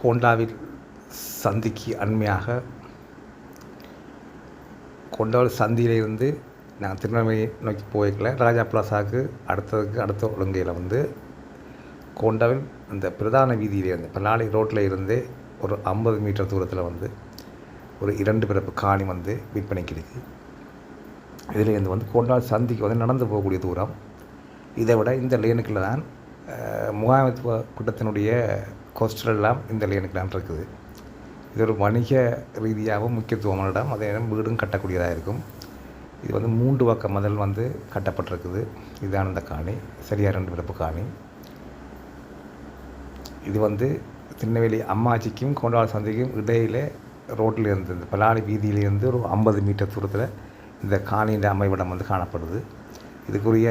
கோண்டாவில் சந்திக்கு அண்மையாக கொண்டாவில் சந்தியிலிருந்து நாங்கள் திருநெல்வேலி நோக்கி போய்க்கல ராஜா பிளாசாவுக்கு அடுத்ததுக்கு அடுத்த ஒழுங்கையில் வந்து கொண்டாவில் அந்த பிரதான வீதியிலேருந்து பல்லாளி ரோட்டில் இருந்து ஒரு ஐம்பது மீட்டர் தூரத்தில் வந்து ஒரு இரண்டு பிறப்பு காணி வந்து விற்பனைக்கு இருக்குது இதில் இருந்து வந்து கொண்டாள் சந்திக்கு வந்து நடந்து போகக்கூடிய தூரம். இதை விட இந்த லேனுக்குள்ள தான் முகாமைத்துவ கூட்டத்தினுடைய கோஸ்டல் எல்லாம் இந்த லேனுக்கு இருக்குது. இது ஒரு வணிக ரீதியாகவும் முக்கியத்துவமான இடம். அதே நேரம் வீடும் கட்டக்கூடியதாக இருக்கும். இது வந்து மூன்று பக்க முதல் வந்து கட்டப்பட்டிருக்குது. இதுதான் இந்த காணி. சரியாக ரெண்டு பிறப்பு காணி. இது வந்து திருநெல்வேலி அம்மாச்சிக்கும் கொண்டாள் சந்தைக்கும் இடையிலே ரோட்டில் இருந்து இந்த பலாளி வீதியிலிருந்து ஒரு ஐம்பது மீட்டர் தூரத்தில் இந்த காணியின் அமைவிடம் வந்து காணப்படுது. இதுக்குரிய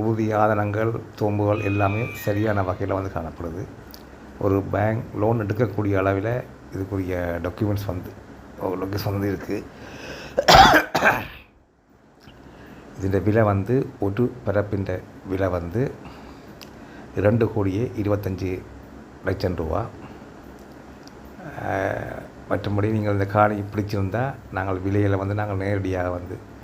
உறுதி ஆதனங்கள் தோம்புகள் எல்லாமே சரியான வகையில் வந்து காணப்படுது. ஒரு பேங்க் லோன் எடுக்கக்கூடிய அளவில் இதுக்குரிய டாக்குமெண்ட்ஸ் வந்து லொக்கேஷன் வந்து இருக்குது ഇതിൻ്റെ വില വന്ന് ഒരു പരപ്പിൻ്റെ വില വന്ന് രണ്ട് കോടിയെ ഇരുപത്തഞ്ച് ലക്ഷം രൂപ ஆஹ், மற்றபடி நீங்கள் இந்த காணி பிடிச்சிருந்தால் நாங்கள் விலையில் வந்து நாங்கள் நேரடியாக வந்து ஆஹ்,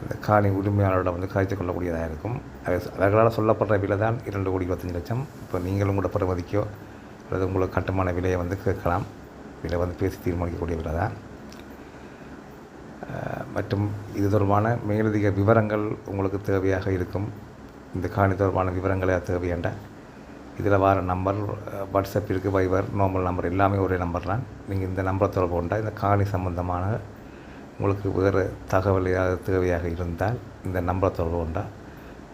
இந்த காணி உரிமையாளரிடம் வந்து கழித்து கொள்ளக்கூடியதாக இருக்கும். அது அவர்களால் சொல்லப்படுற விலை தான் இரண்டு கோடி இருபத்தஞ்சி லட்சம். இப்போ நீங்களும் கூட பெறுமதிக்கோ அல்லது உங்களுக்கு கட்டுமான விலையை வந்து கேட்கலாம். விலை வந்து பேசி தீர்மானிக்கக்கூடிய விலை தான் மற்றும் இது தொடர்பான மேலதிக விவரங்கள் உங்களுக்கு தேவையாக இருக்கும். இந்த காணி தொடர்பான விவரங்களை தேவையாண்ட இதில் வர நம்பர் வாட்ஸ்அப் இருக்குது வைபர் நார்மல் நம்பர் எல்லாமே ஒரே நம்பர் தான் நீங்கள் இந்த நம்பரை தொடர்பு கொண்டால் இந்த காணி சம்பந்தமான உங்களுக்கு வேறு தகவல் ஏதாவது தேவையாக இருந்தால் இந்த நம்பரை தொடர்பு கொண்டால்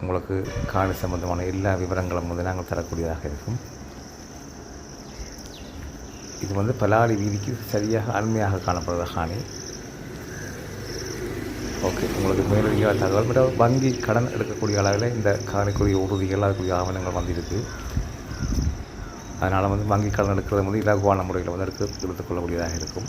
உங்களுக்கு காணி சம்பந்தமான எல்லா விவரங்களும் வந்து நாங்கள் தரக்கூடியதாக இருக்கும். இது வந்து பலாளி வீதிக்கு சரியாக அண்மையாக காணப்படுற காணி. ஓகே உங்களுக்கு மேலதிக தகவல். பட் வங்கி கடன் எடுக்கக்கூடிய அளவில் இந்த காணிக்குரிய உறுதிகள் அதுக்குரிய ஆவணங்கள் வந்து இருக்குது அதனால் வந்து வங்கி கடன் எடுக்கிறது வந்து இலகுவான முறையில் வந்து எடுத்து எடுத்துக்கொள்ளக்கூடியதாக இருக்கும்.